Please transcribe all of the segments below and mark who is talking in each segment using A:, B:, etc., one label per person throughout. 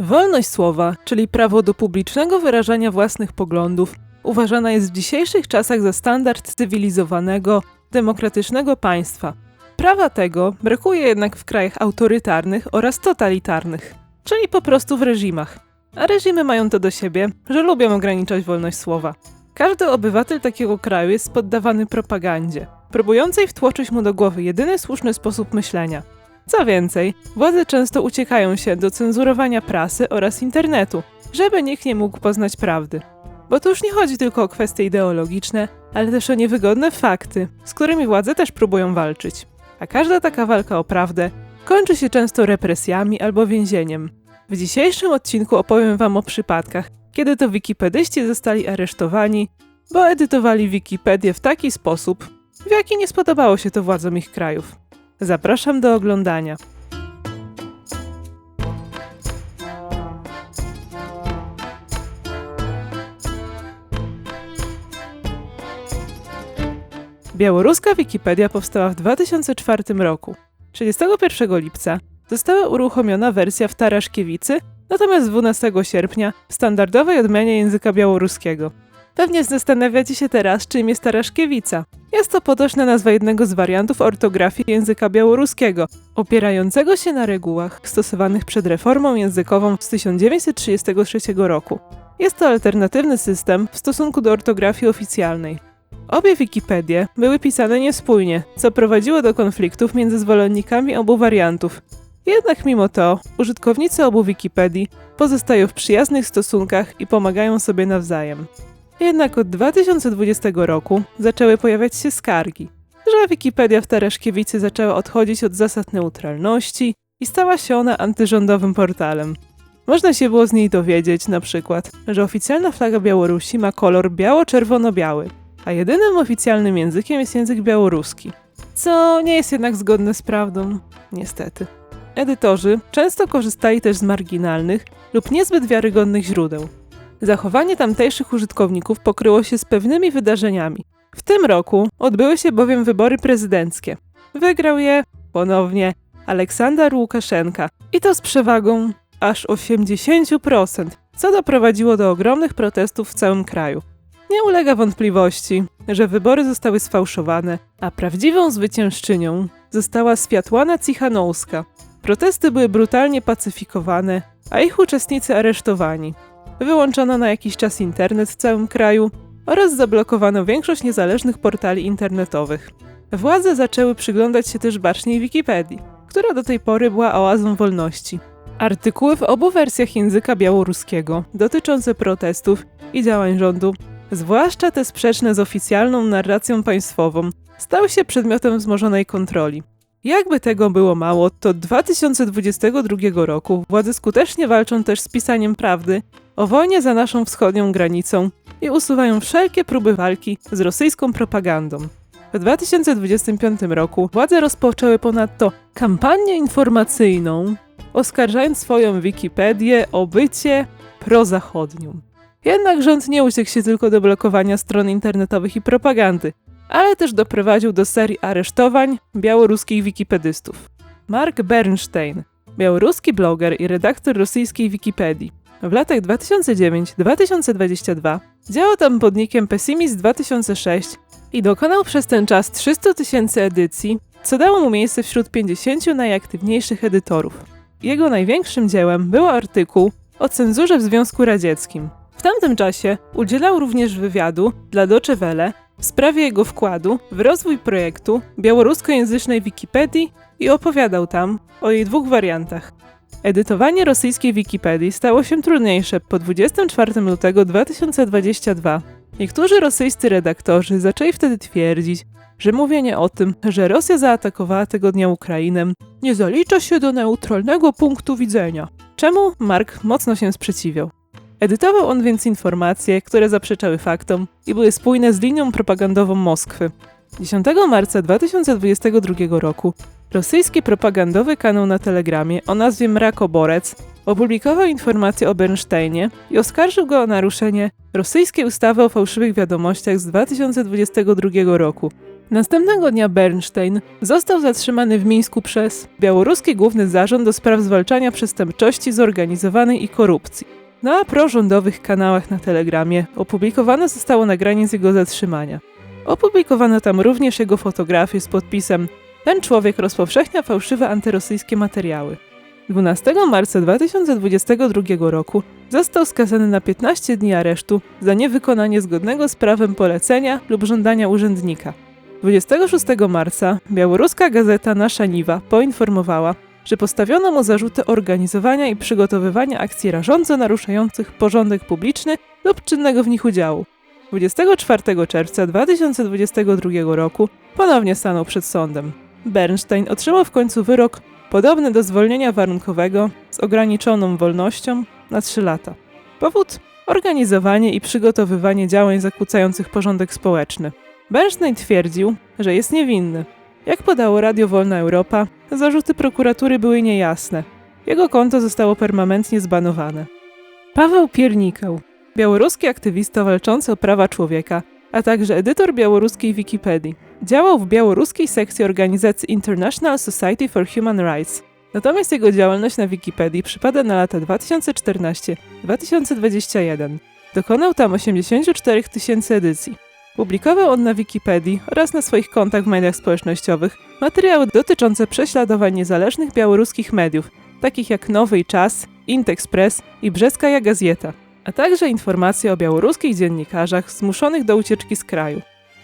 A: Wolność słowa, czyli prawo do publicznego wyrażania własnych poglądów, uważana jest w dzisiejszych czasach za standard cywilizowanego, demokratycznego państwa. Prawa tego brakuje jednak w krajach autorytarnych oraz totalitarnych, czyli po prostu w reżimach. A reżimy mają to do siebie, że lubią ograniczać wolność słowa. Każdy obywatel takiego kraju jest poddawany propagandzie, próbującej wtłoczyć mu do głowy jedyny słuszny sposób myślenia. Co więcej, władze często uciekają się do cenzurowania prasy oraz internetu, żeby nikt nie mógł poznać prawdy. Bo tu już nie chodzi tylko o kwestie ideologiczne, ale też o niewygodne fakty, z którymi władze też próbują walczyć. A każda taka walka o prawdę kończy się często represjami albo więzieniem. W dzisiejszym odcinku opowiem Wam o przypadkach, kiedy to wikipedyści zostali aresztowani, bo edytowali Wikipedię w taki sposób, w jaki nie spodobało się to władzom ich krajów. Zapraszam do oglądania. Białoruska Wikipedia powstała w 2004 roku. 31 lipca została uruchomiona wersja w Taraszkiewicy, natomiast 12 sierpnia w standardowej odmianie języka białoruskiego. Pewnie zastanawiacie się teraz, czym jest Taraszkiewica. Jest to potoczna nazwa jednego z wariantów ortografii języka białoruskiego, opierającego się na regułach stosowanych przed reformą językową z 1933 roku. Jest to alternatywny system w stosunku do ortografii oficjalnej. Obie Wikipedie były pisane niespójnie, co prowadziło do konfliktów między zwolennikami obu wariantów. Jednak mimo to, użytkownicy obu Wikipedii pozostają w przyjaznych stosunkach i pomagają sobie nawzajem. Jednak od 2020 roku zaczęły pojawiać się skargi, że Wikipedia w Tereszkiewicy zaczęła odchodzić od zasad neutralności i stała się ona antyrządowym portalem. Można się było z niej dowiedzieć na przykład, że oficjalna flaga Białorusi ma kolor biało-czerwono-biały, a jedynym oficjalnym językiem jest język białoruski. Co nie jest jednak zgodne z prawdą, niestety. Edytorzy często korzystali też z marginalnych lub niezbyt wiarygodnych źródeł. Zachowanie tamtejszych użytkowników pokryło się z pewnymi wydarzeniami. W tym roku odbyły się bowiem wybory prezydenckie. Wygrał je ponownie Aleksander Łukaszenka i to z przewagą aż 80%, co doprowadziło do ogromnych protestów w całym kraju. Nie ulega wątpliwości, że wybory zostały sfałszowane, a prawdziwą zwyciężczynią została Światłana Cichanouska. Protesty były brutalnie pacyfikowane, a ich uczestnicy aresztowani. Wyłączono na jakiś czas internet w całym kraju oraz zablokowano większość niezależnych portali internetowych. Władze zaczęły przyglądać się też baczniej Wikipedii, która do tej pory była oazą wolności. Artykuły w obu wersjach języka białoruskiego dotyczące protestów i działań rządu, zwłaszcza te sprzeczne z oficjalną narracją państwową, stały się przedmiotem wzmożonej kontroli. Jakby tego było mało, to od 2022 roku władze skutecznie walczą też z pisaniem prawdy o wojnie za naszą wschodnią granicą i usuwają wszelkie próby walki z rosyjską propagandą. W 2025 roku władze rozpoczęły ponadto kampanię informacyjną, oskarżając swoją Wikipedię o bycie prozachodnią. Jednak rząd nie uciekł się tylko do blokowania stron internetowych i propagandy, ale też doprowadził do serii aresztowań białoruskich wikipedystów. Mark Bernstein, białoruski bloger i redaktor rosyjskiej Wikipedii, w latach 2009-2022 działał tam pod nickiem Pessimist 2006 i dokonał przez ten czas 300 tysięcy edycji, co dało mu miejsce wśród 50 najaktywniejszych edytorów. Jego największym dziełem był artykuł o cenzurze w Związku Radzieckim. W tamtym czasie udzielał również wywiadu dla Deutsche Welle w sprawie jego wkładu w rozwój projektu białoruskojęzycznej Wikipedii i opowiadał tam o jej dwóch wariantach. Edytowanie rosyjskiej Wikipedii stało się trudniejsze po 24 lutego 2022. Niektórzy rosyjscy redaktorzy zaczęli wtedy twierdzić, że mówienie o tym, że Rosja zaatakowała tego dnia Ukrainę, nie zalicza się do neutralnego punktu widzenia. Czemu Mark mocno się sprzeciwiał? Edytował on więc informacje, które zaprzeczały faktom i były spójne z linią propagandową Moskwy. 10 marca 2022 roku rosyjski propagandowy kanał na Telegramie o nazwie Mrakoborec opublikował informację o Bernsteinie i oskarżył go o naruszenie rosyjskiej ustawy o fałszywych wiadomościach z 2022 roku. Następnego dnia Bernstein został zatrzymany w Mińsku przez białoruski główny zarząd do spraw zwalczania przestępczości zorganizowanej i korupcji. Na prorządowych kanałach na Telegramie opublikowane zostało nagranie z jego zatrzymania. Opublikowano tam również jego fotografię z podpisem Ten człowiek rozpowszechnia fałszywe antyrosyjskie materiały. 12 marca 2022 roku został skazany na 15 dni aresztu za niewykonanie zgodnego z prawem polecenia lub żądania urzędnika. 26 marca białoruska gazeta Nasza Niwa poinformowała, że postawiono mu zarzuty organizowania i przygotowywania akcji rażąco naruszających porządek publiczny lub czynnego w nich udziału. 24 czerwca 2022 roku ponownie stanął przed sądem. Bernstein otrzymał w końcu wyrok podobny do zwolnienia warunkowego z ograniczoną wolnością na 3 lata. Powód organizowanie i przygotowywanie działań zakłócających porządek społeczny. Bernstein twierdził, że jest niewinny. Jak podało Radio Wolna Europa, zarzuty prokuratury były niejasne. Jego konto zostało permanentnie zbanowane. Paweł Piernikał, białoruski aktywista walczący o prawa człowieka, a także edytor białoruskiej Wikipedii. Działał w białoruskiej sekcji organizacji International Society for Human Rights. Natomiast jego działalność na Wikipedii przypada na lata 2014-2021. Dokonał tam 84 tysięcy edycji. Publikował on na Wikipedii oraz na swoich kontach w mediach społecznościowych materiały dotyczące prześladowań niezależnych białoruskich mediów, takich jak Nowy Czas, Intexpress i Brzeskaja Gazeta, a także informacje o białoruskich dziennikarzach zmuszonych do ucieczki z kraju.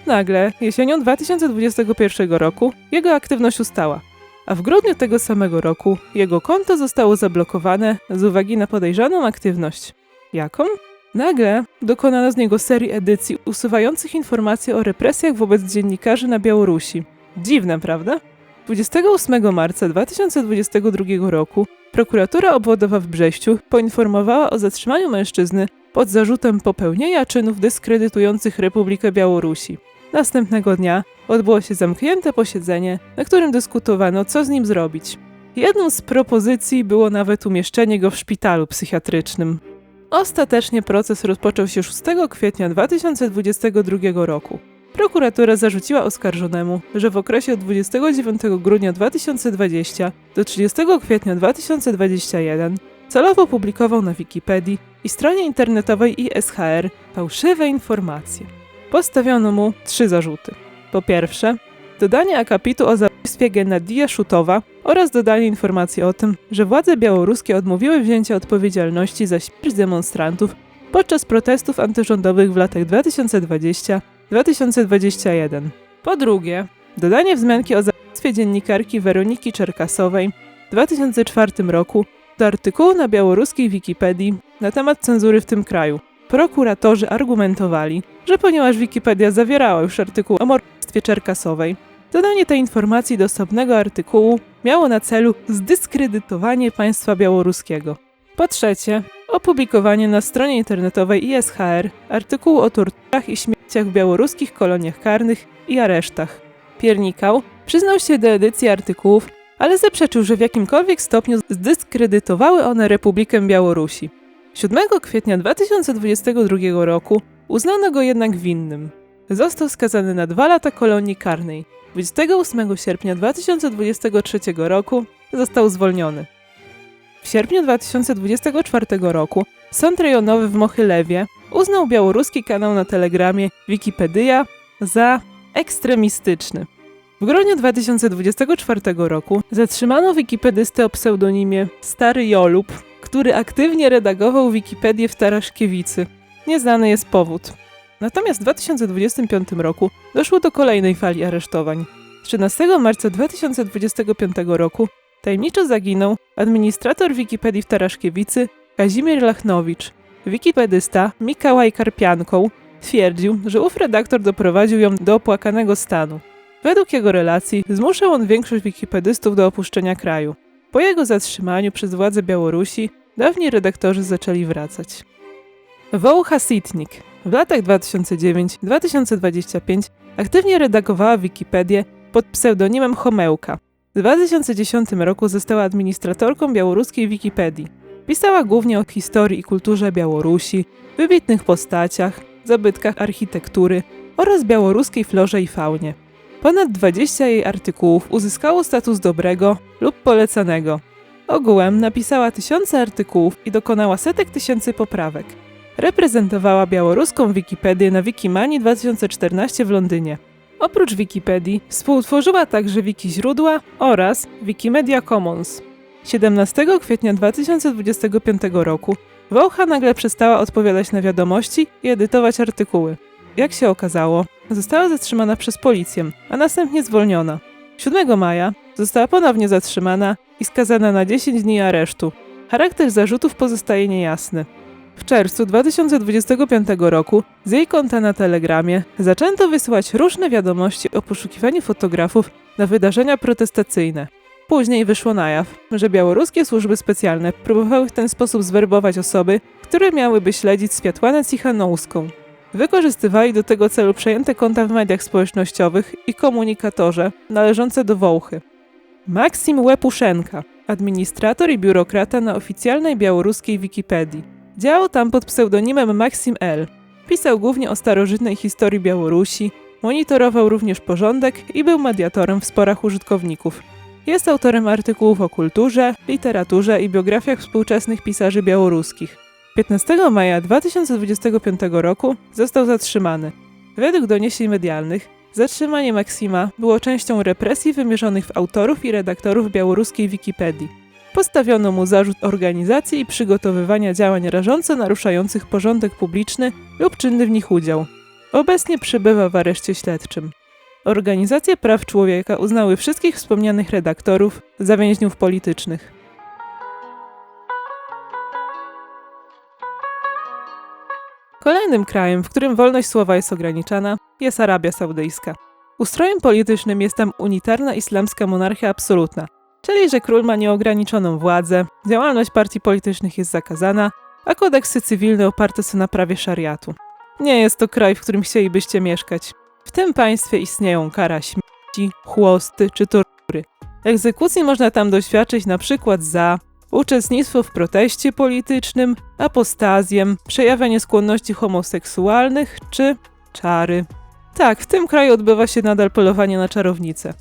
A: Nagle, jesienią 2021 roku, jego aktywność ustała, a w grudniu tego samego roku jego konto zostało zablokowane z uwagi na podejrzaną aktywność. Jaką? Nagle dokonano z niego serii edycji usuwających informacje o represjach wobec dziennikarzy na Białorusi. Dziwne, prawda? 28 marca 2022 roku prokuratura obwodowa w Brześciu poinformowała o zatrzymaniu mężczyzny pod zarzutem popełnienia czynów dyskredytujących Republikę Białorusi. Następnego dnia odbyło się zamknięte posiedzenie, na którym dyskutowano, co z nim zrobić. Jedną z propozycji było nawet umieszczenie go w szpitalu psychiatrycznym. Ostatecznie proces rozpoczął się 6 kwietnia 2022 roku. Prokuratura zarzuciła oskarżonemu, że w okresie od 29 grudnia 2020 do 30 kwietnia 2021 celowo publikował na Wikipedii i stronie internetowej ISHR fałszywe informacje. Postawiono mu trzy zarzuty. Po pierwsze, dodanie akapitu o zabójstwie Gennadija Szutowa oraz dodanie informacji o tym, że władze białoruskie odmówiły wzięcia odpowiedzialności za śmierć demonstrantów podczas protestów antyrządowych w latach 2020-2021. Po drugie, dodanie wzmianki o zabójstwie dziennikarki Weroniki Czerkasowej w 2004 roku do artykułu na białoruskiej Wikipedii na temat cenzury w tym kraju. Prokuratorzy argumentowali, że ponieważ Wikipedia zawierała już artykuł o morderstwie Czerkasowej, dodanie tej informacji do osobnego artykułu miało na celu zdyskredytowanie państwa białoruskiego. Po trzecie, opublikowanie na stronie internetowej ISHR artykułu o torturach i śmierciach w białoruskich koloniach karnych i aresztach. Piernikał przyznał się do edycji artykułów, ale zaprzeczył, że w jakimkolwiek stopniu zdyskredytowały one Republikę Białorusi. 7 kwietnia 2022 roku uznano go jednak winnym. Został skazany na dwa lata kolonii karnej. 28 sierpnia 2023 roku został zwolniony. W sierpniu 2024 roku Sąd Rejonowy w Mochylewie uznał białoruski kanał na Telegramie Wikipedia za ekstremistyczny. W grudniu 2024 roku zatrzymano wikipedystę o pseudonimie Stary Jolub, który aktywnie redagował Wikipedię w Taraszkiewicy. Nieznany jest powód. Natomiast w 2025 roku doszło do kolejnej fali aresztowań. 13 marca 2025 roku tajemniczo zaginął administrator Wikipedii w Taraszkiewicy Kazimierz Lachnowicz. Wikipedysta Mikołaj Karpianką twierdził, że ów redaktor doprowadził ją do opłakanego stanu. Według jego relacji zmuszał on większość wikipedystów do opuszczenia kraju. Po jego zatrzymaniu przez władze Białorusi dawni redaktorzy zaczęli wracać. Wołcha Sitnik w latach 2009-2025 aktywnie redagowała Wikipedię pod pseudonimem Homełka. W 2010 roku została administratorką białoruskiej Wikipedii. Pisała głównie o historii i kulturze Białorusi, wybitnych postaciach, zabytkach architektury oraz białoruskiej florze i faunie. Ponad 20 jej artykułów uzyskało status dobrego lub polecanego. Ogółem napisała tysiące artykułów i dokonała setek tysięcy poprawek. Reprezentowała białoruską Wikipedię na Wikimanii 2014 w Londynie. Oprócz Wikipedii współtworzyła także Wiki Źródła oraz Wikimedia Commons. 17 kwietnia 2025 roku Wołcha nagle przestała odpowiadać na wiadomości i edytować artykuły. Jak się okazało, została zatrzymana przez policję, a następnie zwolniona. 7 maja została ponownie zatrzymana i skazana na 10 dni aresztu. Charakter zarzutów pozostaje niejasny. W czerwcu 2025 roku z jej konta na Telegramie zaczęto wysyłać różne wiadomości o poszukiwaniu fotografów na wydarzenia protestacyjne. Później wyszło na jaw, że białoruskie służby specjalne próbowały w ten sposób zwerbować osoby, które miałyby śledzić Światłanę Cichanowską. Wykorzystywali do tego celu przejęte konta w mediach społecznościowych i komunikatorze należące do Wołchy. Maksim Łepuszenka, administrator i biurokrata na oficjalnej białoruskiej Wikipedii. Działał tam pod pseudonimem Maxim L. Pisał głównie o starożytnej historii Białorusi, monitorował również porządek i był mediatorem w sporach użytkowników. Jest autorem artykułów o kulturze, literaturze i biografiach współczesnych pisarzy białoruskich. 15 maja 2025 roku został zatrzymany. Według doniesień medialnych, zatrzymanie Maksima było częścią represji wymierzonych w autorów i redaktorów białoruskiej Wikipedii. Postawiono mu zarzut organizacji i przygotowywania działań rażąco naruszających porządek publiczny lub czynny w nich udział. Obecnie przebywa w areszcie śledczym. Organizacje praw człowieka uznały wszystkich wspomnianych redaktorów za więźniów politycznych. Kolejnym krajem, w którym wolność słowa jest ograniczana, jest Arabia Saudyjska. Ustrojem politycznym jest tam unitarna islamska monarchia absolutna, czyli że król ma nieograniczoną władzę, działalność partii politycznych jest zakazana, a kodeksy cywilne oparte są na prawie szariatu. Nie jest to kraj, w którym chcielibyście mieszkać. W tym państwie istnieją kara śmierci, chłosty czy tortury. Egzekucji można tam doświadczyć na przykład za uczestnictwo w proteście politycznym, apostazję, przejawianie skłonności homoseksualnych czy czary. Tak, w tym kraju odbywa się nadal polowanie na czarownice.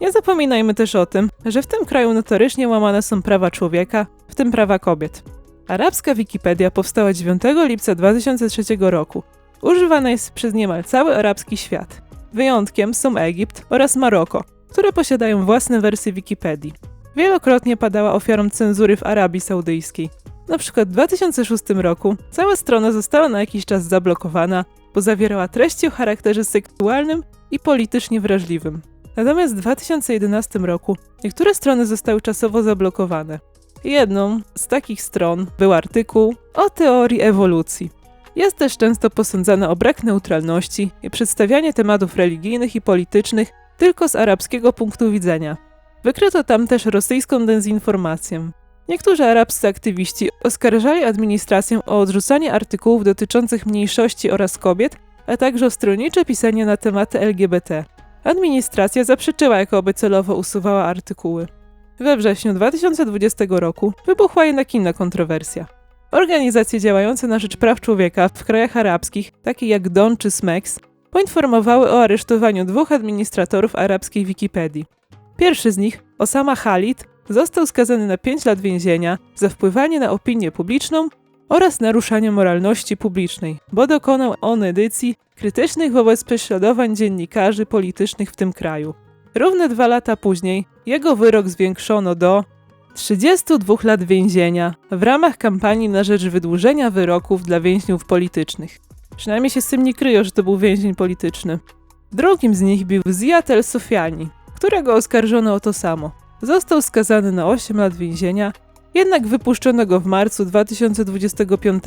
A: Nie zapominajmy też o tym, że w tym kraju notorycznie łamane są prawa człowieka, w tym prawa kobiet. Arabska Wikipedia powstała 9 lipca 2003 roku. Używana jest przez niemal cały arabski świat. Wyjątkiem są Egipt oraz Maroko, które posiadają własne wersje Wikipedii. Wielokrotnie padała ofiarą cenzury w Arabii Saudyjskiej. Na przykład w 2006 roku cała strona została na jakiś czas zablokowana, bo zawierała treści o charakterze seksualnym i politycznie wrażliwym. Natomiast w 2011 roku niektóre strony zostały czasowo zablokowane. Jedną z takich stron był artykuł o teorii ewolucji. Jest też często posądzana o brak neutralności i przedstawianie tematów religijnych i politycznych tylko z arabskiego punktu widzenia. Wykryto tam też rosyjską dezinformację. Niektórzy arabscy aktywiści oskarżali administrację o odrzucanie artykułów dotyczących mniejszości oraz kobiet, a także stronnicze pisanie na tematy LGBT. Administracja zaprzeczyła, jakoby celowo usuwała artykuły. We wrześniu 2020 roku wybuchła jednak inna kontrowersja. Organizacje działające na rzecz praw człowieka w krajach arabskich, takie jak Don czy Smex, poinformowały o aresztowaniu dwóch administratorów arabskiej Wikipedii. Pierwszy z nich, Osama Khalid, został skazany na 5 lat więzienia za wpływanie na opinię publiczną oraz naruszanie moralności publicznej, bo dokonał on edycji krytycznych wobec prześladowań dziennikarzy politycznych w tym kraju. Równe dwa lata później jego wyrok zwiększono do 32 lat więzienia w ramach kampanii na rzecz wydłużenia wyroków dla więźniów politycznych. Przynajmniej się z tym nie kryją, że to był więzień polityczny. Drugim z nich był Ziad El Sofiani, którego oskarżono o to samo. Został skazany na 8 lat więzienia, jednak wypuszczono go w marcu 2025.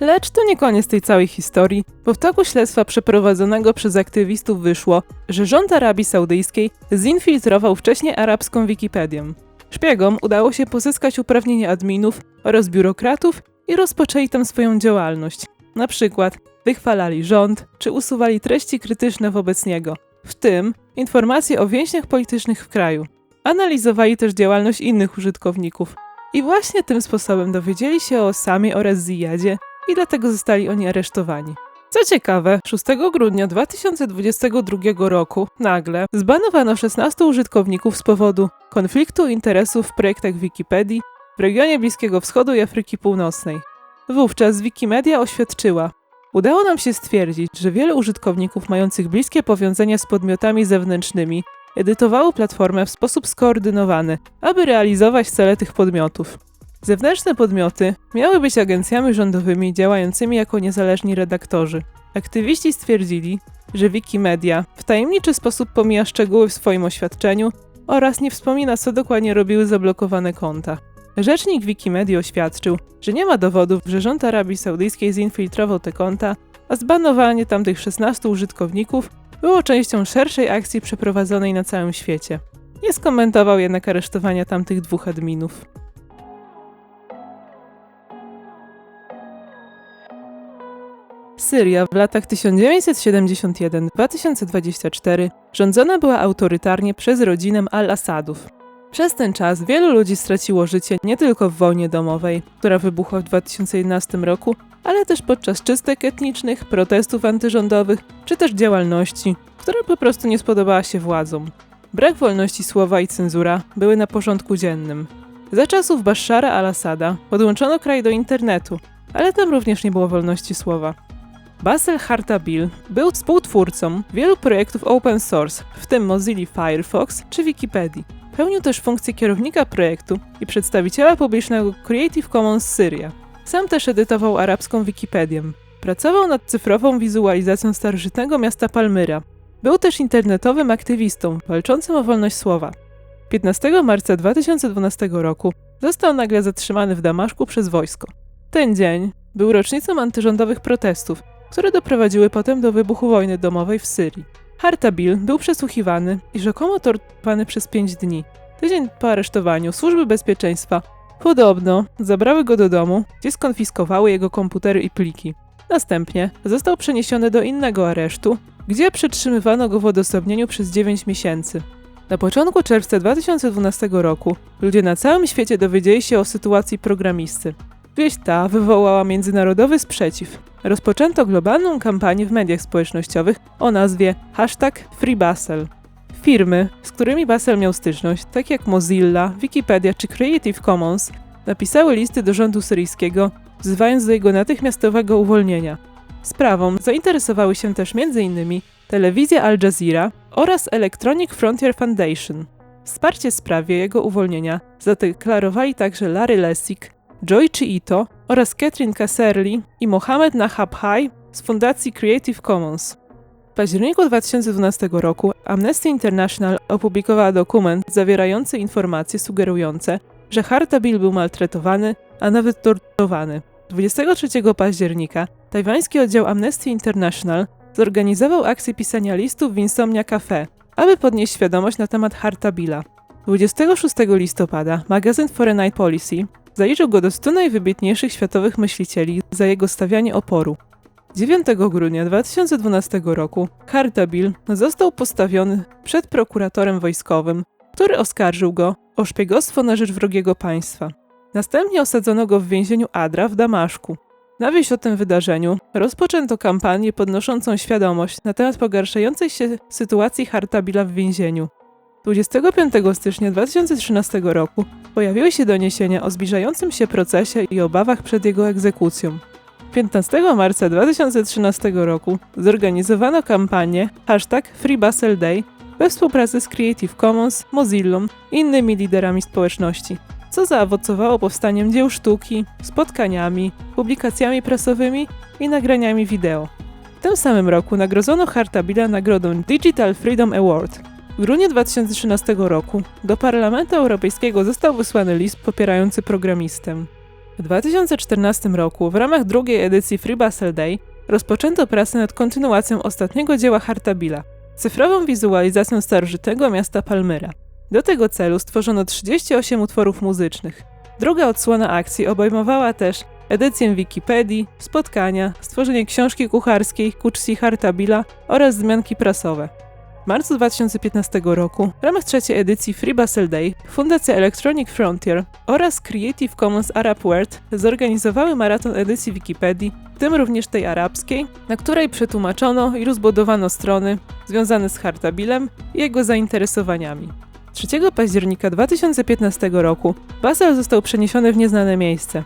A: Lecz to nie koniec tej całej historii, bo w toku śledztwa przeprowadzonego przez aktywistów wyszło, że rząd Arabii Saudyjskiej zinfiltrował wcześniej arabską Wikipedię. Szpiegom udało się pozyskać uprawnienia adminów oraz biurokratów i rozpoczęli tam swoją działalność. Na przykład wychwalali rząd czy usuwali treści krytyczne wobec niego, w tym informacje o więźniach politycznych w kraju. Analizowali też działalność innych użytkowników. I właśnie tym sposobem dowiedzieli się o Osamie oraz Ziyadzie i dlatego zostali oni aresztowani. Co ciekawe, 6 grudnia 2022 roku nagle zbanowano 16 użytkowników z powodu konfliktu interesów w projektach Wikipedii w regionie Bliskiego Wschodu i Afryki Północnej. Wówczas Wikimedia oświadczyła, Udało nam się stwierdzić, że wiele użytkowników mających bliskie powiązania z podmiotami zewnętrznymi edytowało platformę w sposób skoordynowany, aby realizować cele tych podmiotów. Zewnętrzne podmioty miały być agencjami rządowymi działającymi jako niezależni redaktorzy. Aktywiści stwierdzili, że Wikimedia w tajemniczy sposób pomija szczegóły w swoim oświadczeniu oraz nie wspomina, co dokładnie robiły zablokowane konta. Rzecznik Wikimedia oświadczył, że nie ma dowodów, że rząd Arabii Saudyjskiej zinfiltrował te konta, a zbanowanie tamtych 16 użytkowników było częścią szerszej akcji przeprowadzonej na całym świecie. Nie skomentował jednak aresztowania tamtych dwóch adminów. Syria w latach 1971-2024 rządzona była autorytarnie przez rodzinę Al-Assadów. Przez ten czas wielu ludzi straciło życie nie tylko w wojnie domowej, która wybuchła w 2011 roku, ale też podczas czystek etnicznych, protestów antyrządowych czy też działalności, która po prostu nie spodobała się władzom. Brak wolności słowa i cenzura były na porządku dziennym. Za czasów Bashara al-Assada podłączono kraj do internetu, ale tam również nie było wolności słowa. Basel Hartabil był współtwórcą wielu projektów open source, w tym Mozilla Firefox czy Wikipedii. Pełnił też funkcję kierownika projektu i przedstawiciela publicznego Creative Commons Syria. Sam też edytował arabską Wikipedię. Pracował nad cyfrową wizualizacją starożytnego miasta Palmyra. Był też internetowym aktywistą walczącym o wolność słowa. 15 marca 2012 roku został nagle zatrzymany w Damaszku przez wojsko. Ten dzień był rocznicą antyrządowych protestów, które doprowadziły potem do wybuchu wojny domowej w Syrii. Hartabil był przesłuchiwany i rzekomo torturowany przez pięć dni. Tydzień po aresztowaniu służby bezpieczeństwa podobno zabrały go do domu, gdzie skonfiskowały jego komputery i pliki. Następnie został przeniesiony do innego aresztu, gdzie przetrzymywano go w odosobnieniu przez 9 miesięcy. Na początku czerwca 2012 roku ludzie na całym świecie dowiedzieli się o sytuacji programisty. Wieść ta wywołała międzynarodowy sprzeciw. Rozpoczęto globalną kampanię w mediach społecznościowych o nazwie hashtag FreeBasel. Firmy, z którymi Basel miał styczność, takie jak Mozilla, Wikipedia czy Creative Commons, napisały listy do rządu syryjskiego, wzywając do jego natychmiastowego uwolnienia. Sprawą zainteresowały się też m.in. telewizja Al Jazeera oraz Electronic Frontier Foundation. Wsparcie sprawie jego uwolnienia zadeklarowali także Larry Lessig, Joichi Ito oraz Catherine Kasserly i Mohamed Nahabhai z fundacji Creative Commons. W październiku 2012 roku Amnesty International opublikowała dokument zawierający informacje sugerujące, że Hartabil był maltretowany, a nawet torturowany. 23 października tajwański oddział Amnesty International zorganizował akcję pisania listów w Insomnia Cafe, aby podnieść świadomość na temat Hartabila. 26 listopada magazyn Foreign Policy Zaliczył go do 100 najwybitniejszych światowych myślicieli za jego stawianie oporu. 9 grudnia 2012 roku Kartabil został postawiony przed prokuratorem wojskowym, który oskarżył go o szpiegostwo na rzecz wrogiego państwa. Następnie osadzono go w więzieniu Adra w Damaszku. Na wieść o tym wydarzeniu rozpoczęto kampanię podnoszącą świadomość na temat pogarszającej się sytuacji Hartabila w więzieniu. 25 stycznia 2013 roku pojawiły się doniesienia o zbliżającym się procesie i obawach przed jego egzekucją. 15 marca 2013 roku zorganizowano kampanię hashtag FreeBaselDay we współpracy z Creative Commons, Mozillą i innymi liderami społeczności, co zaowocowało powstaniem dzieł sztuki, spotkaniami, publikacjami prasowymi i nagraniami wideo. W tym samym roku nagrodzono Hartabila nagrodą Digital Freedom Award – w grudniu 2013 roku do Parlamentu Europejskiego został wysłany list popierający programistę. W 2014 roku w ramach drugiej edycji Free Basel Day rozpoczęto pracę nad kontynuacją ostatniego dzieła Hartabila, cyfrową wizualizacją starożytnego miasta Palmyra. Do tego celu stworzono 38 utworów muzycznych. Druga odsłona akcji obejmowała też edycję Wikipedii, spotkania, stworzenie książki kucharskiej ku czci Hartabila oraz wzmianki prasowe. Marcu 2015 roku w ramach trzeciej edycji Free Basel Day Fundacja Electronic Frontier oraz Creative Commons Arab World zorganizowały maraton edycji Wikipedii, w tym również tej arabskiej, na której przetłumaczono i rozbudowano strony związane z Hartabilem i jego zainteresowaniami. 3 października 2015 roku Basel został przeniesiony w nieznane miejsce.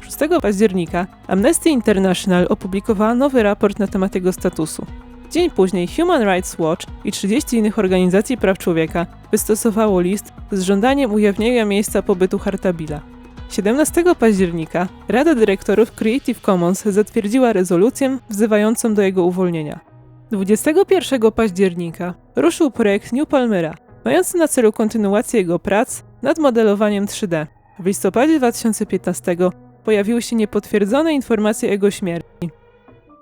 A: 6 października Amnesty International opublikowała nowy raport na temat jego statusu. Dzień później Human Rights Watch i 30 innych organizacji praw człowieka wystosowało list z żądaniem ujawnienia miejsca pobytu Hartabila. 17 października Rada Dyrektorów Creative Commons zatwierdziła rezolucję wzywającą do jego uwolnienia. 21 października ruszył projekt New Palmyra, mający na celu kontynuację jego prac nad modelowaniem 3D. W listopadzie 2015 pojawiły się niepotwierdzone informacje o jego śmierci.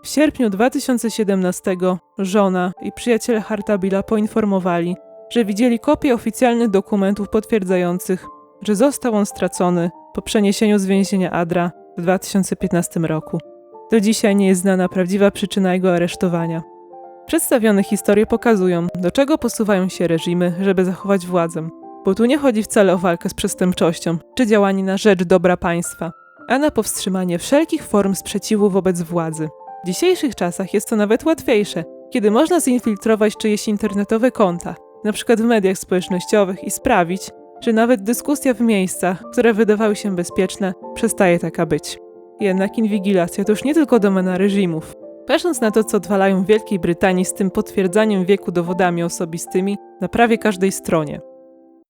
A: W sierpniu 2017 żona i przyjaciele Hartabila poinformowali, że widzieli kopie oficjalnych dokumentów potwierdzających, że został on stracony po przeniesieniu z więzienia Adra w 2015 roku. Do dzisiaj nie jest znana prawdziwa przyczyna jego aresztowania. Przedstawione historie pokazują, do czego posuwają się reżimy, żeby zachować władzę. Bo tu nie chodzi wcale o walkę z przestępczością czy działanie na rzecz dobra państwa, a na powstrzymanie wszelkich form sprzeciwu wobec władzy. W dzisiejszych czasach jest to nawet łatwiejsze, kiedy można zinfiltrować czyjeś internetowe konta, np. w mediach społecznościowych i sprawić, że nawet dyskusja w miejscach, które wydawały się bezpieczne, przestaje taka być. Jednak inwigilacja to już nie tylko domena reżimów. Patrząc na to, co odwalają w Wielkiej Brytanii z tym potwierdzaniem wieku dowodami osobistymi na prawie każdej stronie.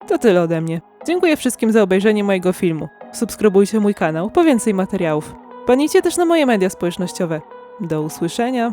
A: To tyle ode mnie. Dziękuję wszystkim za obejrzenie mojego filmu. Subskrybujcie mój kanał po więcej materiałów. Panijcie też na moje media społecznościowe. Do usłyszenia!